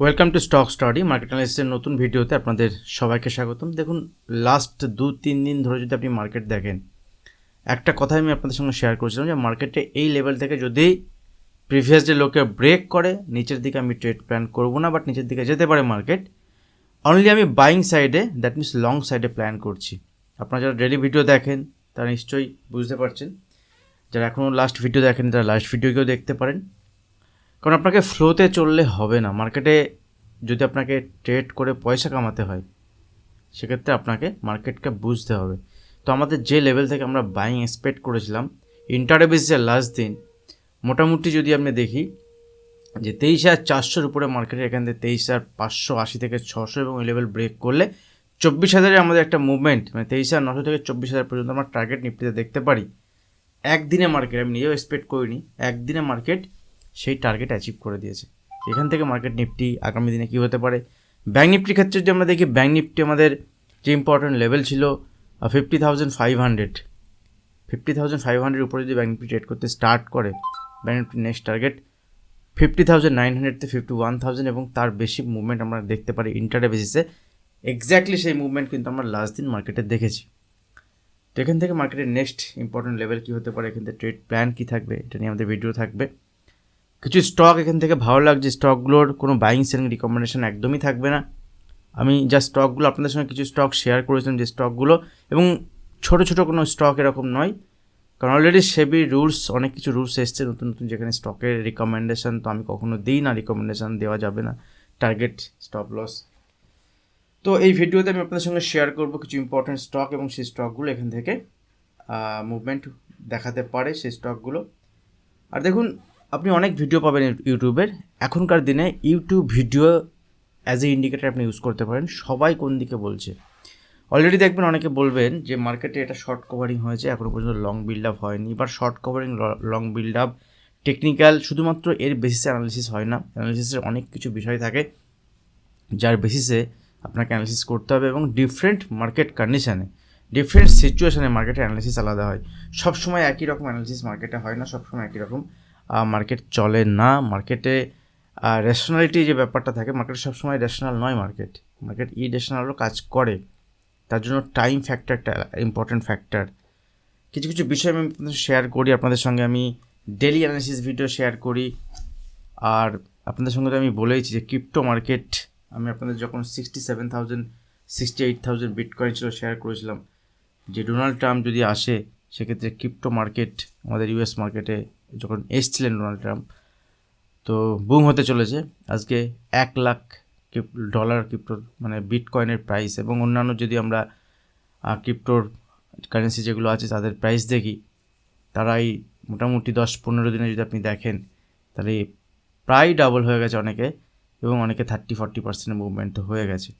Welcome to stock study market অ্যানালিসিসের নতুন ভিডিওতে আপনাদের সবাইকে স্বাগতম। দেখুন লাস্ট দু, তিন দিন ধরে যদি আপনি মার্কেট দেখেন, একটা কথাই আমি আপনাদের সঙ্গে শেয়ার করেছিলাম যে মার্কেটে এই লেভেল থেকে যদি প্রিভিয়াস ডে লোকে ব্রেক করে, নিচের দিকে আমি ট্রেড প্ল্যান করব না বাট নিচের দিকে যেতে পারে মার্কেট অনলি আমি বাইং সাইডে দ্যাট মিনস লং সাইডে প্ল্যান করছি। আপনারা যারা ডেলি ভিডিও দেখেন, তারা নিশ্চয়ই বুঝতে পারছেন। যারা এখনও লাস্ট ভিডিও দেখেন তারা লাস্ট ভিডিওকেও দেখতে পারেন। কারণ আপনাকে ফ্লোতে চললে হবে না। মার্কেটে যদি আপনাকে ট্রেড করে পয়সা কামাতে হয়, সেক্ষেত্রে আপনাকে মার্কেটকে বুঝতে হবে। তো আমাদের যে লেভেল থেকে আমরা বাইং এক্সপেক্ট করেছিলাম ইন্টারডে বেসিসের লাস্ট দিন, মোটামুটি যদি আপনি দেখি যে তেইশ হাজার চারশোর উপরে মার্কেটে এখান থেকে তেইশ হাজার পাঁচশো আশি থেকে ছশো এবং এই লেভেল ব্রেক করলে চব্বিশ হাজারে আমাদের একটা মুভমেন্ট মানে তেইশ হাজার নশো থেকে চব্বিশ হাজার পর্যন্ত আমরা টার্গেট নিফটিতে দেখতে পারি। একদিনে মার্কেট আমি নিজেও এক্সপেক্ট করিনি, একদিনে মার্কেট সেই টার্গেট অ্যাচিভ করে দিয়েছে। এখান থেকে মার্কেট নিফটি আগামী দিনে কী হতে পারে? ব্যাঙ্ক নিফটির ক্ষেত্রে যদি আমরা দেখি ব্যাঙ্ক নিফটি আমাদের যে ইম্পর্টেন্ট লেভেল ছিল fifty thousand five hundred fifty thousand five hundred উপরে যদি ব্যাঙ্ক নিফটি ট্রেড করতে স্টার্ট করে bank নিফটির next target fifty thousand nine hundred থেকে ফিফটি ওয়ান থাউজেন্ড এবং তার বেশি মুভমেন্ট আমরা দেখতে পারি ইন্টারডে বেসিসে এক্স্যাক্টলি সেই মুভমেন্ট কিন্তু আমরা লাস্ট দিন মার্কেটে দেখেছি। তো এখান থেকে মার্কেটের নেক্সট ইম্পর্টেন্ট লেভেল কী হতে পারে? এখান থেকে ট্রেড প্ল্যান কী থাকবে? এটা নিয়ে আমাদের ভিডিও থাকবে। কিছু স্টক এখান থেকে ভালো লাগছে স্টকগুলোর কোনো বাইং সেলিং রিকমেন্ডেশন একদমই থাকবে না। আমি যা স্টকগুলো আপনাদের সঙ্গে কিছু স্টক শেয়ার করেছিলাম, যে স্টকগুলো এবং ছোট ছোট কোনো স্টক এরকম নয়। কারণ অলরেডি সেবি রুলস অনেক কিছু রুলস এসছে নতুন নতুন, যেখানে স্টকের রিকমেন্ডেশন তো আমি কখনো দিই না রিকমেন্ডেশন দেওয়া যাবে না টার্গেট স্টপ লস তো এই ভিডিওতে আমি আপনাদের সঙ্গে শেয়ার করব কিছু ইম্পর্টেন্ট স্টক এবং সেই স্টকগুলো এখান থেকে মুভমেন্ট দেখাতে পারে সেই স্টকগুলো আর দেখুন আপনি অনেক ভিডিও পাবেন ইউটিউবের। এখনকার দিনে YouTube video as a indicator আপনি ইউজ করতে পারেন। সবাই কোন দিকে বলছে? অলরেডি দেখবেন অনেকে বলবেন যে মার্কেটে এটা শর্ট কভারিং হয়েছে এখনও পর্যন্ত লং বিল্ড আপ হয়নি। বা short covering long build up technical শুধুমাত্র এর বেসিসে অ্যানালিসিস হয় না। অ্যানালিসিসের অনেক কিছু বিষয় থাকে, যার বেসিসে আপনাকে অ্যানালিসিস করতে হবে এবং ডিফারেন্ট মার্কেট কন্ডিশানে ডিফারেন্ট সিচুয়েশানে মার্কেটে অ্যানালিসিস আলাদা হয়। সবসময় একই রকম অ্যানালিসিস মার্কেটে হয় না, সবসময় একই রকম মার্কেট চলে না। মার্কেটে রেশনালিটি যে ব্যাপারটা থাকে মার্কেট সবসময় রেশনাল নয় মার্কেট মার্কেট ই রেশনালও কাজ করে। তার জন্য টাইম ফ্যাক্টরটা ইম্পর্ট্যান্ট ফ্যাক্টর কিছু কিছু বিষয় আমি শেয়ার করি। আপনাদের সঙ্গে আমি ডেলি অ্যানালিসিস ভিডিও শেয়ার করি। আর আপনাদের সঙ্গে তো আমি বলেইছি যে ক্রিপ্টো মার্কেট আমি আপনাদের যখন sixty seven thousand sixty eight thousand bitcoin ছিল শেয়ার করেছিলাম, যে ডোনাল্ড ট্রাম্প যদি আসে, সেক্ষেত্রে ক্রিপ্টো মার্কেট আমাদের ইউএস মার্কেটে যখন এসছিলেন ডোনাল্ড ট্রাম্প, তো বুম হতে চলেছে। আজকে এক লাখ ডলার ক্রিপ্টোর মানে বিটকয়েনের প্রাইস এবং অন্যান্য যদি আমরা ক্রিপ্টোর কারেন্সি যেগুলো আছে তাদের প্রাইস দেখি, তারাই মোটামুটি দশ পনেরো দিনে যদি আপনি দেখেন, তাহলে প্রায় ডাবল হয়ে গেছে অনেকে এবং অনেকে থার্টি ফর্টি পার্সেন্টের মুভমেন্ট হয়ে গেছে।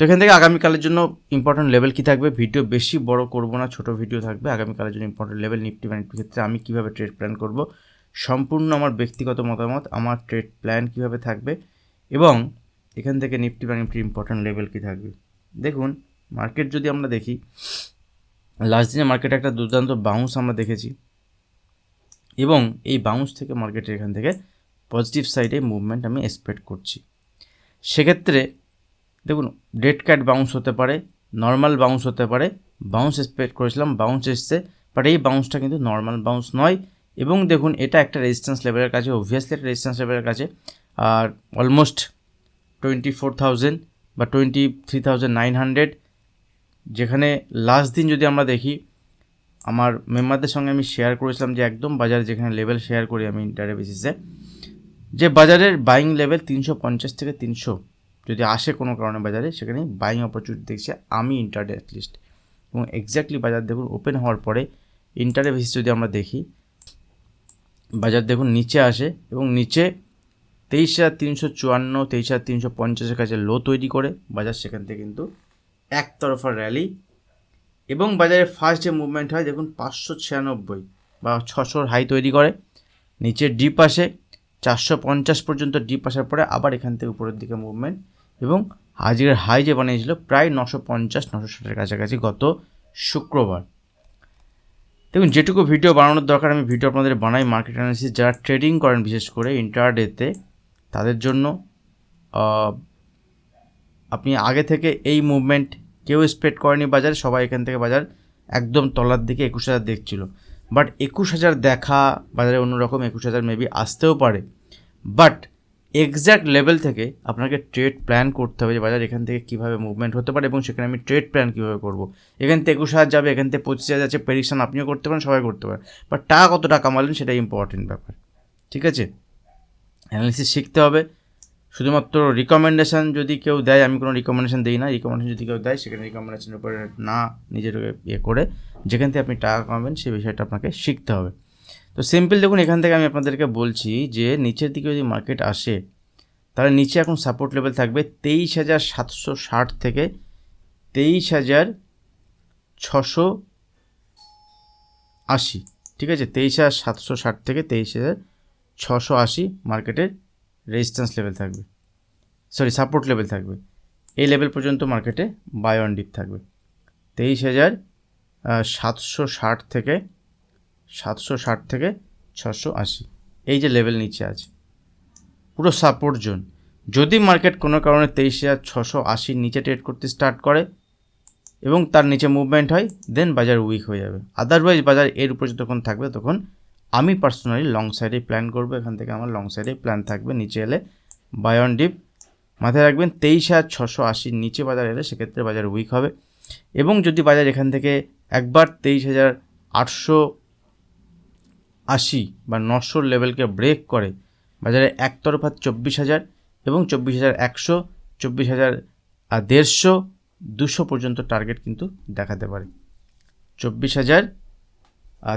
তো এখান থেকে আগামীকালের জন্য ইম্পর্টেন্ট লেভেল কী থাকবে? ভিডিও বেশি বড় করব না, ছোট ভিডিও থাকবে। আগামীকালের জন্য ইম্পর্টেন্ট লেভেল নিফটি বা নিফটির ক্ষেত্রে আমি কীভাবে ট্রেড প্ল্যান করব? সম্পূর্ণ আমার ব্যক্তিগত মতামত, আমার ট্রেড প্ল্যান কীভাবে থাকবে? এবং এখান থেকে নিফটি বা নিফটির ইম্পর্টেন্ট লেভেল কী থাকবে? দেখুন মার্কেট যদি আমরা দেখি লাস্ট দিনে মার্কেটে একটা দুর্দান্ত বাউন্স আমরা দেখেছি। এবং এই বাউন্স থেকে মার্কেটের এখান থেকে পজিটিভ সাইডে মুভমেন্ট আমি এক্সপেক্ট করছি। সেক্ষেত্রে দেখুন ডেড ক্যাট বাউন্স হতে পারে নর্মাল বাউন্স হতে পারে বাউন্স এক্সপেক্ট করেছিলাম বাউন্স এসছে বাট এই বাউন্সটা কিন্তু নর্মাল বাউন্স নয়। এবং দেখুন, এটা একটা রেজিস্ট্যান্স লেভেলের কাছে অবভিয়াসলি একটা রেজিস্ট্যান্স লেভেলের কাছে, আর অলমোস্ট টোয়েন্টি ফোর থাউজেন্ড বা twenty three thousand nine hundred যেখানে লাস্ট দিন যদি আমরা দেখি, আমার মেম্বারদের সঙ্গে আমি শেয়ার করেছিলাম যে একদম বাজারে যেখানে লেভেল শেয়ার করি আমি ইন্টারে বেসিসে যে বাজারের বাইং লেভেল তিনশো পঞ্চাশ থেকে তিনশো। যদি আসে কোনো কারণে বাজারে, সেখানে বাইং অপরচুনিটি দেখছে আমি ইন্টারডে অ্যাটলিস্ট এবং এক্স্যাক্টলি বাজার দেখুন ওপেন হওয়ার পরে ইন্টারে বেসিস যদি আমরা দেখি, বাজার দেখুন নিচে আসে এবং নিচে তেইশ হাজার তিনশো চুয়ান্ন, তেইশ হাজার তিনশো পঞ্চাশের কাছে লো তৈরি করে বাজার সেখান থেকে কিন্তু একতরফা র্যালি এবং বাজারে ফার্স্ট যে মুভমেন্ট হয়, দেখুন পাঁচশো ছিয়ানব্বই বা ছশোর হাই তৈরি করে। নিচে ডিপ আসে চারশো পঞ্চাশ পর্যন্ত ডিপ আসার পরে আবার এখান থেকে উপরের দিকে মুভমেন্ট এবং আজকের হাই যে বানিয়েছিল প্রায় নশো পঞ্চাশ, নশো ষাটের কাছাকাছি গত শুক্রবার। দেখুন, যেটুকু ভিডিও বানানোর দরকার, আমি ভিডিও আপনাদের বানাই। মার্কেট অ্যানালিসিস যারা ট্রেডিং করেন, বিশেষ করে ইন্টারডেতে তাদের জন্য আপনি আগে থেকে এই মুভমেন্ট কেউ এক্সপেক্ট করেনি বাজার, সবাই এখান থেকে বাজার একদম তলার দিকে একুশ হাজার দেখছিল। বাট একুশ হাজার দেখা, বাজারে অন্যরকম একুশ হাজার মেবি আসতেও পারে। বাট এক্স্যাক্ট লেভেল থেকে আপনাকে ট্রেড প্ল্যান করতে হবে যে বাজার এখান থেকে কীভাবে মুভমেন্ট হতে পারে এবং সেখানে আমি ট্রেড প্ল্যান কীভাবে করব। এখান থেকে একুশ হাজার যাবে, এখান থেকে পঁচিশ হাজার যাচ্ছে প্রেডিকশন আপনিও করতে পারেন, সবাই করতে পারেন। বাট টাকা কত টাকা কামালেন সেটা ইম্পর্টেন্ট ব্যাপার। ঠিক আছে? অ্যানালিসিস শিখতে হবে। শুধুমাত্র রিকমেন্ডেশন যদি কেউ দেয়, আমি কোনো রিকমেন্ডেশন দিই না রিকমেন্ডেশন যদি কেউ দেয়, সেখানে রিকমেন্ডেশনের উপরে না নিজের ইয়ে করে যেখান থেকে আপনি টাকা কামাবেন, সেই বিষয়টা আপনাকে শিখতে হবে। তো সিম্পল দেখুন, এখান থেকে আমি আপনাদেরকে বলছি যে, নিচের দিকে যদি মার্কেট আসে, তাহলে নিচে এখন সাপোর্ট লেভেল থাকবে তেইশ হাজার সাতশো ষাট থেকে তেইশ হাজার ছশো আশি। ঠিক আছে? তেইশ হাজার সাতশো ষাট থেকে তেইশ হাজার ছশো আশি মার্কেটের রেজিস্ট্যান্স লেভেল থাকবে। সরি সাপোর্ট লেভেল থাকবে। এই লেভেল পর্যন্ত মার্কেটে বাই অন ডিপ থাকবে। তেইশ হাজার সাতশো ষাট থেকে, সাতশো ষাট থেকে ছশো আশি। এই যে লেভেল নিচে আছে। পুরো সাপোর্ট জোন যদি মার্কেট কোনো কারণে তেইশ হাজার, ছশো আশির নিচে ট্রেড করতে স্টার্ট করে এবং তার নিচে মুভমেন্ট হয় দেন বাজার উইক হয়ে যাবে। আদারওয়াইজ বাজার এর উপরে যতক্ষণ থাকবে তখন আমি পার্সোনালি লং সাইডে প্ল্যান করব, এখান থেকে আমার লং সাইডে প্ল্যান থাকবে, নিচে এলে বায়ন ডিপ মাথায় রাখবেন তেইশ হাজার ছশো আশির নিচে বাজার এলে সেক্ষেত্রে বাজার উইক হবে। এবং যদি বাজার এখান থেকে একবার তেইশ হাজার আটশো আশি বা নশোর লেভেলকে ব্রেক করে, বাজারে একতরফা চব্বিশ হাজার এবং চব্বিশ হাজার একশো, চব্বিশ হাজার দেড়শো, দুশো পর্যন্ত টার্গেট কিন্তু দেখাতে পারে। চব্বিশ হাজার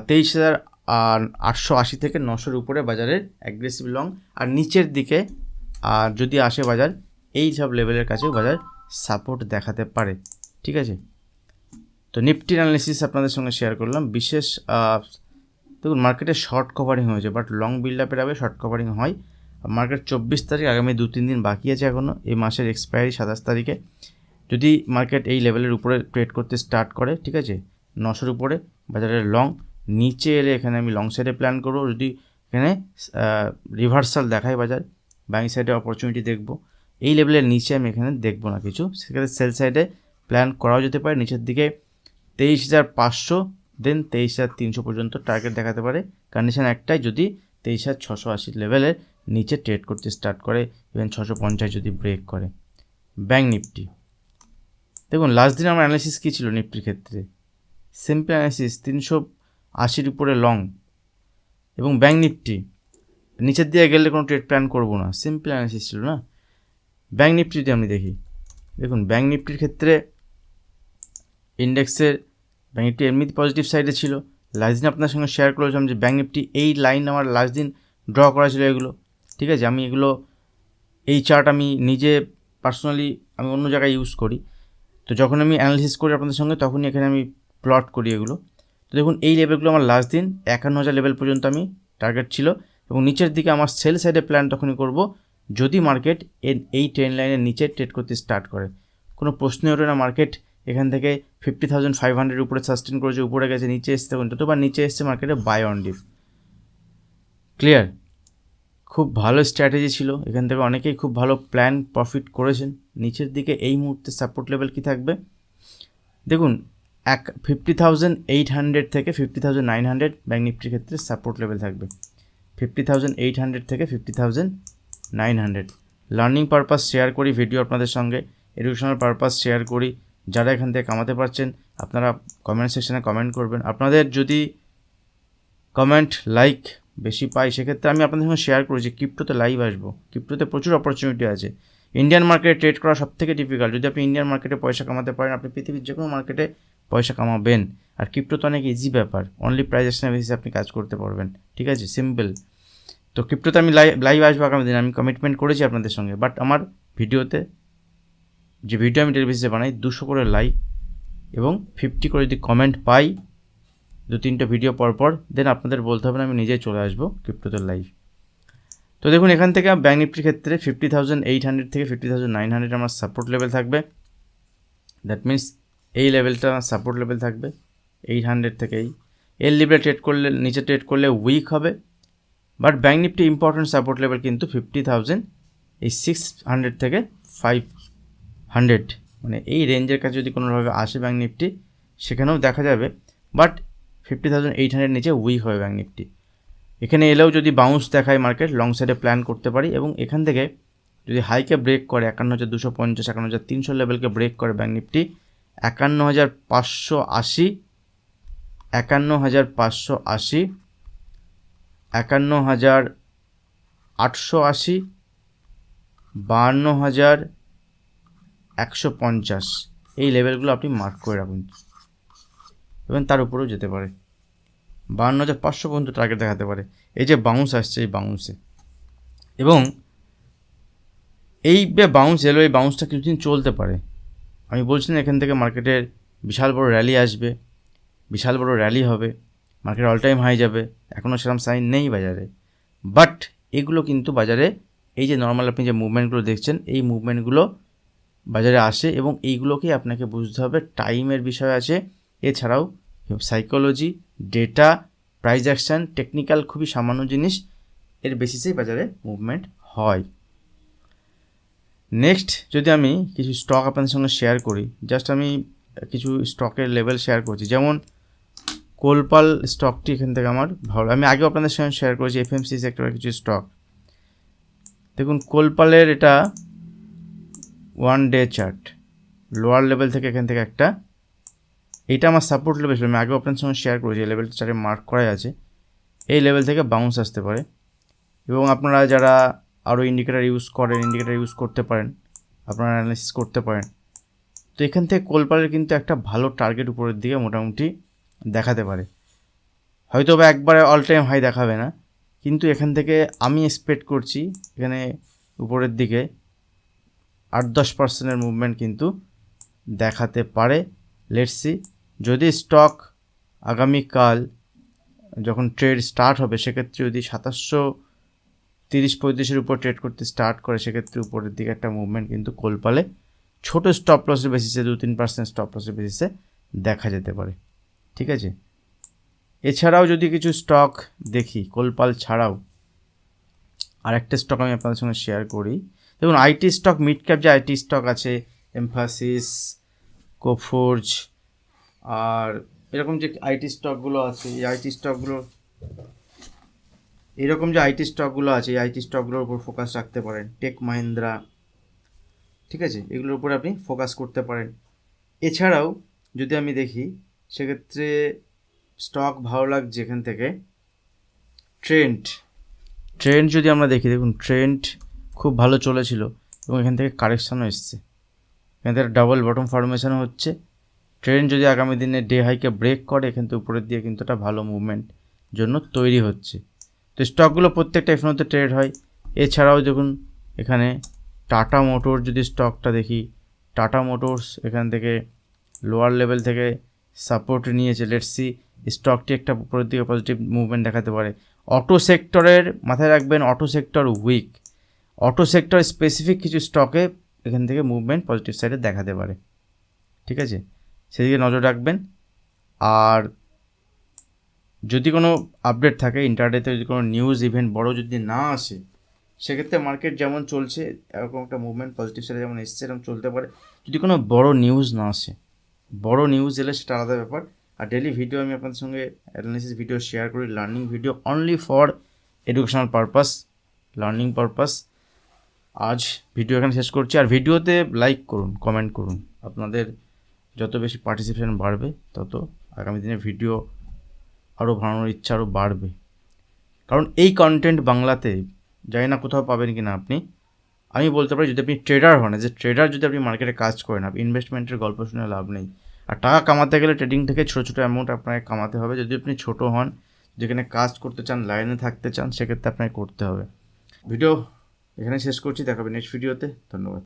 তেইশ হাজার আর আটশো আশি থেকে নশোর উপরে বাজারের অ্যাগ্রেসিভ লং আর নিচের দিকে, আর যদি আসে বাজার, এই সব লেভেলের কাছেও বাজার সাপোর্ট দেখাতে পারে। ঠিক আছে? তো নিফটির অ্যানালিসিস আপনাদের সঙ্গে শেয়ার করলাম। বিশেষ দেখুন মার্কেটে শর্ট কভারিং হয়েছে বাট লং বিল্ড আপের আগে শর্ট কভারিং হয়। মার্কেট চব্বিশ তারিখ, আগামী দু, তিন দিন বাকি আছে এখনও এই মাসের এক্সপায়ারি সাতাশ তারিখে। যদি মার্কেট এই লেভেলের উপরে ট্রেড করতে স্টার্ট করে, ঠিক আছে? নশোর উপরে, বাজারের লং নিচে এলে এখানে আমি লং সাইডে প্ল্যান করব, যদি এখানে রিভার্সাল দেখায় বাজার ব্যাঙ্ক সাইডে অপরচুনিটি দেখব। এই লেভেলের নিচে আমি এখানে দেখব না কিছু। সেক্ষেত্রে সেল সাইডে প্ল্যান করাও যেতে পারে, নিচের দিকে তেইশ হাজার পাঁচশো দেন তেইশ হাজার তিনশো পর্যন্ত টার্গেট দেখাতে পারে। কন্ডিশন একটাই, যদি তেইশ হাজার ছশো আশি লেভেলের নিচে ট্রেড করতে স্টার্ট করে ইভেন ছশো পঞ্চাশ যদি ব্রেক করে। ব্যাঙ্ক নিফটি দেখুন লাস্ট দিন আমার অ্যানালিসিস কী ছিল নিফটির ক্ষেত্রে? সিম্পল অ্যানালিসিস তিনশো আশির উপরে লং এবং ব্যাঙ্ক নিফটি নিচের দিয়ে গেলে কোনো ট্রেড প্ল্যান করব না। সিম্পল অ্যানালিসিস ছিল না? ব্যাঙ্ক নিফটি যদি আমি দেখি, দেখুন ব্যাঙ্ক নিফটির ক্ষেত্রে ইন্ডেক্সের ব্যাঙ্ক নিফটি এমনিতে পজিটিভ সাইডে ছিল। লাস্ট দিন আপনার সঙ্গে শেয়ার করেছিলাম যে ব্যাঙ্ক নিফটি এই লাইন আমার লাস্ট দিন ড্র করা ছিল এগুলো। ঠিক আছে? আমি এগুলো, এই চার্ট আমি নিজে পার্সোনালি আমি অন্য জায়গায় ইউজ করি। তো যখন আমি অ্যানালিসিস করি আপনাদের সঙ্গে, তখনই এখানে আমি প্লট করি এগুলো। তো দেখুন, এই লেভেলগুলো আমার লাস্ট দিন, একান্ন হাজার লেভেল পর্যন্ত আমি টার্গেট ছিল এবং নিচের দিকে আমার সেল সাইডে প্ল্যান তখনই করব যদি মার্কেট এই ট্রেন লাইনের নিচে ট্রেড করতে স্টার্ট করে। কোনো প্রশ্নই ওঠে না মার্কেট এখান থেকে ফিফটি থাউজেন্ড ফাইভ হান্ড্রেড উপরে সাস্টেন করেছে, উপরে গেছে, নিচে এসছে দেখুন যতবার নিচে এসছে মার্কেটে বাই অন ডিপ ক্লিয়ার খুব ভালো স্ট্র্যাটেজি ছিল, এখান থেকে অনেকেই খুব ভালো প্ল্যান প্রফিট করেছেন। নিচের দিকে এই মুহূর্তে সাপোর্ট লেভেল কি থাকবে? দেখুন এক ফিফটি থাউজেন্ড এইট হান্ড্রেড থেকে fifty thousand nine hundred bank নিফটির ক্ষেত্রে সাপোর্ট লেভেল থাকবে। ফিফটি থাউজেন্ড এইট হান্ড্রেড থেকে fifty thousand nine hundred learning purpose share করি ভিডিও আপনাদের সঙ্গে। এডুকেশনাল পারপাস শেয়ার করি। যারা এখান থেকে কামাতে পারছেন, আপনারা কমেন্ট সেকশনে কমেন্ট করবেন। আপনাদের যদি কমেন্ট লাইক বেশি পাই, সেক্ষেত্রে আমি আপনাদের সঙ্গে শেয়ার করি যে ক্রিপ্টোতে লাইভ আসব। ক্রিপ্টোতে প্রচুর অপরচুনিটি আছে। ইন্ডিয়ান মার্কেটে ট্রেড করা সব থেকে ডিফিকাল্ট যদি আপনি ইন্ডিয়ান মার্কেটে পয়সা কামাতে পারেন, আপনি পৃথিবীর যে কোনো মার্কেটে পয়সা কামাবেন। আর ক্রিপ্টো তো অনেক ইজি ব্যাপার। অনলি প্রাইস অ্যাকশনের বেসিসে আপনি কাজ করতে পারবেন। ঠিক আছে? সিম্পল তো ক্রিপ্টোতে আমি লাইভ লাইভ আসব আগামী দিন। আমি কমিটমেন্ট করেছি আপনাদের সঙ্গে। বাট আমার ভিডিওতে যে ভিডিও আমি বেসিসে বানাই, দুশো করে লাইক এবং ফিফটি করে যদি কমেন্ট পাই, দু তিনটে ভিডিও পর পর দেন আপনাদের বলতে হবে না, আমি নিজেই চলে আসব ক্রিপ্টোতে লাইভ তো দেখুন, এখান থেকে ব্যাঙ্ক নিফটির ক্ষেত্রে ফিফটি থাউজেন্ড এইট হান্ড্রেড থেকে ফিফটি থাউজেন্ড নাইন হান্ড্রেড আমার সাপোর্ট লেভেল থাকবে। দ্যাট মিন্স এই লেভেলটা সাপোর্ট লেভেল থাকবে এইট হান্ড্রেড থেকে এই এর লেভেলে ট্রেড করলে, নিচে ট্রেড করলে উইক হবে but bank Nifty important support level কিন্তু ফিফটি থাউজেন্ড এই সিক্স হান্ড্রেড থেকে ফাইভ হান্ড্রেড মানে এই রেঞ্জের কাছে যদি কোনোভাবে আসে ব্যাঙ্ক নিফটি সেখানেও দেখা যাবে but fifty thousand eight hundred নিচে উইক হবে ব্যাঙ্ক নিফটি এখানে এলেও যদি বাউন্স দেখায় মার্কেট লং সাইডে প্ল্যান করতে পারি এবং এখান থেকে যদি হাইকে ব্রেক করে, একান্ন হাজার দুশো পঞ্চাশ, একান্ন হাজার তিনশো লেভেলকে ব্রেক করে ব্যাঙ্ক নিফটি একান্ন হাজার পাঁচশো আশি একান্ন হাজার পাঁচশো আশি একান্ন হাজার আটশো আশি বাহান্ন হাজার একশো পঞ্চাশ। এই লেভেলগুলো আপনি মার্ক করে রাখুন। এবং তার উপরেও যেতে পারে। বাহান্ন হাজার পাঁচশো পর্যন্ত টার্গেট দেখাতে পারে। এই যে বাউন্স আসছে, এই বাউন্সে এবং এই যে বাউন্স এলো, এই বাউন্সটা কিছুদিন চলতে পারে। আমি বলছি না এখান থেকে মার্কেটের বিশাল বড় র্যালি আসবে, বিশাল বড় র্যালি হবে মার্কেট অল টাইম হাই যাবে এখনও সেরকম সাইন নেই বাজারে। বাট এগুলো কিন্তু বাজারে, এই যে নর্মাল আপনি যে মুভমেন্টগুলো দেখছেন, এই মুভমেন্টগুলো বাজারে আসে এবং এইগুলোকেই আপনাকে বুঝতে হবে। টাইমের বিষয় আছে, এছাড়াও psychology data price action technical খুবই সামান্য জিনিস, এর বেসিসেই বাজারে মুভমেন্ট হয়। নেক্সট যদি আমি কিছু স্টক আপনাদের সঙ্গে শেয়ার করি জাস্ট আমি কিছু স্টকের লেভেল শেয়ার করছি। যেমন কোলপাল স্টকটি এখান থেকে আমার ভালো আমি আগেও আপনাদের সঙ্গে শেয়ার করেছি এফএমসি সেক্টরের কিছু স্টক দেখুন কোলপালের এটা one day chart lower level থেকে এখান থেকে একটা। এটা আমার সাপোর্ট লেভেল ছিল। আমি আগেও আপনার সঙ্গে শেয়ার করেছি, এই লেভেলটা চার্টে মার্ক করাই আছে। এই লেভেল থেকে বাউন্স আসতে পারে। এবং আপনারা যারা আরও ইন্ডিকেটার ইউজ করেন ইন্ডিকেটার ইউজ করতে পারেন, আপনারা অ্যানালিসিস করতে পারেন। তো এখান থেকে কোলপালের কিন্তু একটা ভালো টার্গেট উপরের দিকে মোটামুটি দেখাতে পারে। হয়তো বা একবারে অল টাইম হাই দেখাবে না, কিন্তু এখান থেকে আমি এক্সপেক্ট করছি এখানে উপরের দিকে আট দশ পার্সেন্টের মুভমেন্ট কিন্তু দেখাতে পারে। লেটসি যদি স্টক আগামীকাল যখন ট্রেড স্টার্ট হবে, সেক্ষেত্রে যদি সাতাশশো তিরিশ পঁয়ত্রিশের উপর ট্রেড করতে স্টার্ট করে, সেক্ষেত্রে উপরের দিকে একটা মুভমেন্ট কিন্তু কোলপালে ছোটো স্টপ লসের বেসিসে দু তিন পার্সেন্ট স্টপ লসের বেসিসে দেখা যেতে পারে। ঠিক আছে? এছাড়াও যদি কিছু স্টক দেখি কোলপাল ছাড়াও আরেকটা স্টক আমি আপনাদের সঙ্গে শেয়ার করি। দেখুন আইটি স্টক মিড ক্যাপ যে আইটি স্টক আছে এমফাসিস কোফোর্জ আর এরকম যে আইটি স্টকগুলো আছে, এই আইটি স্টকগুলো এরকম যে আইটি স্টকগুলো আছে, এই আইটি স্টকগুলোর উপর ফোকাস রাখতে পারেন। টেক মাহিন্দ্রা ঠিক আছে? এগুলোর উপরে আপনি ফোকাস করতে পারেন। এছাড়াও যদি আমি দেখি, সেক্ষেত্রে স্টক ভালো লাগছে এখান থেকে। ট্রেন্ড ট্রেন্ড যদি আমরা দেখি, দেখুন ট্রেন্ড খুব ভালো চলেছিল এবং এখান থেকে কারেকশানও এসছে। এখান থেকে ডাবল বটম ফরমেশনও হচ্ছে। ট্রেন্ড যদি আগামী দিনে ডে হাইকে ব্রেক করে, এখান থেকে উপরের দিয়ে কিন্তু একটা ভালো মুভমেন্ট জন্য তৈরি হচ্ছে। তো স্টকগুলো প্রত্যেকটা এফনোতে ট্রেড হয়। এছাড়াও দেখুন, এখানে টাটা মোটর যদি স্টকটা দেখি টাটা মোটরস এখান থেকে লোয়ার লেভেল থেকে সাপোর্ট নিয়েছে। লেটসি স্টকটি একটা উপরের দিকে পজিটিভ মুভমেন্ট দেখাতে পারে। অটো সেক্টরের মাথায় রাখবেন auto sector weak auto sector specific কিছু স্টকে এখান থেকে মুভমেন্ট পজিটিভ সাইডে দেখাতে পারে। ঠিক আছে? সেদিকে নজর রাখবেন। আর যদি কোনো আপডেট থাকে ইন্টারনেটে যদি কোনো নিউজ ইভেন্ট বড় যদি না আসে, সেক্ষেত্রে মার্কেট যেমন চলছে, এরকম একটা মুভমেন্ট পজিটিভ সাইডে যেমন এসছে, এরকম চলতে পারে। যদি কোনো বড় নিউজ না আসে, বড় নিউজ এলে সেটা আলাদা ব্যাপার। আর ডেলি ভিডিও আমি আপনাদের সঙ্গে অ্যানালিসিস ভিডিও শেয়ার করি learning video only for educational purpose learning purpose আজ ভিডিও এখানে শেষ করছি। আর ভিডিওতে লাইক করুন কমেন্ট করুন। আপনাদের যত বেশি পার্টিসিপেশন বাড়বে, তত আগামী দিনে ভিডিও আরও বানানোর ইচ্ছা আরও বাড়বে। কারণ এই কন্টেন্ট বাংলাতে জানি না কোথাও পাবেন কি না আপনি, আমি বলতে পারি যদি আপনি ট্রেডার হন যে ট্রেডার যদি আপনি মার্কেটে কাজ করেন, আপনি ইনভেস্টমেন্টের গল্প শুনে লাভ নেই। আর টাকা কামাতে গেলে ট্রেডিং থেকে ছোটো ছোটো অ্যামাউন্ট আপনাকে কামাতে হবে। যদি আপনি ছোটো হন, যেখানে কাজ করতে চান লাইনে থাকতে চান, সেক্ষেত্রে আপনাকে করতে হবে। ভিডিও এখানে শেষ করছি, দেখাবে নেক্সট ভিডিওতে ধন্যবাদ।